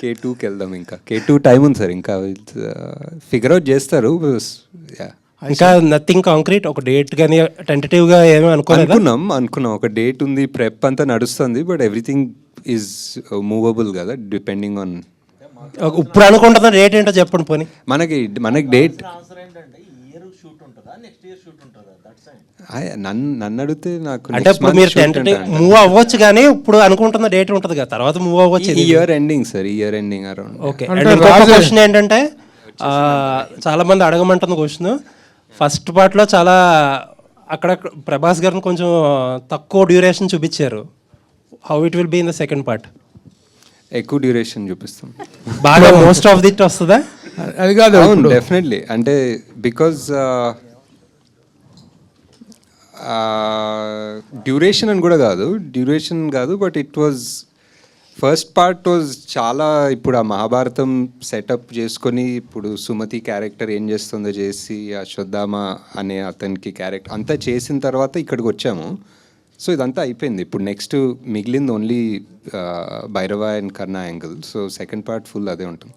కే టూకి వెళ్దాం ఇంకా. కే టూ టైం ఉంది సార్ ఇంకా. ఫిగర్ అవుట్ చేస్తారు. ఇంకా నథింగ్ కాంక్రీట్ ఒక డేట్ కానీ టెంటేటివ్గా ఏమీ అనుకోలేదా? అనుకున్నాం అనుకున్నాం. ఒక డేట్ ఉంది ప్రెప్ అంతా నడుస్తుంది బట్ ఎవ్రీథింగ్ ఈజ్ మూవబుల్ కదా డిపెండింగ్ ఆన్ ఇప్పుడు అనుకుంటున్న డేట్ ఏంటో చెప్పండి పోనీ. మనకి మనకి డేట్ ఆన్సర్ ఏంటంటే ఈ ఇయర్ షూట్ ఉంటుందా? నెక్స్ట్ ఇయర్ షూట్ ఉంటుందా? దట్స్ నన్ను నన్ను అడిగితే నాకు అంటే ఇప్పుడు మీరు. మూవ్ అవ్వచ్చు కానీ ఇప్పుడు అనుకుంటున్న డేట్ ఉంటుంది కదా తర్వాత మూవ్ అవ్వచ్చు year ending sir year ending around okay and ఇంకొక క్వశ్చన్ ఏంటంటే ఆ, చాలా మంది అడగమంటున్న క్వశ్చన్ ఫస్ట్ పార్ట్లో చాలా అక్కడ ప్రభాస్ గారిని కొంచెం తక్కువ డ్యూరేషన్ చూపించారు. How it will be in the second part ఎక్కువ డ్యూరేషన్ చూపిస్తాం బాగా మోస్ట్ ఆఫ్ దిట్ వస్తుందా? అది కాదు అవును డెఫినెట్లీ అంటే బికాజ్ డ్యూరేషన్ అని కూడా కాదు. డ్యూరేషన్ కాదు but it was first part was చాలా ఇప్పుడు ఆ మహాభారతం సెటప్ చేసుకొని ఇప్పుడు సుమతి క్యారెక్టర్ ఏం చేస్తుందో చేసి అశ్వత్థామ అనే అతనికి క్యారెక్టర్ అంతా చేసిన తర్వాత ఇక్కడికి వచ్చాము. సో ఇదంతా అయిపోయింది. ఇప్పుడు నెక్స్ట్ మిగిలింది only Bhairava and Karna angle so second part full అదే ఉంటుంది.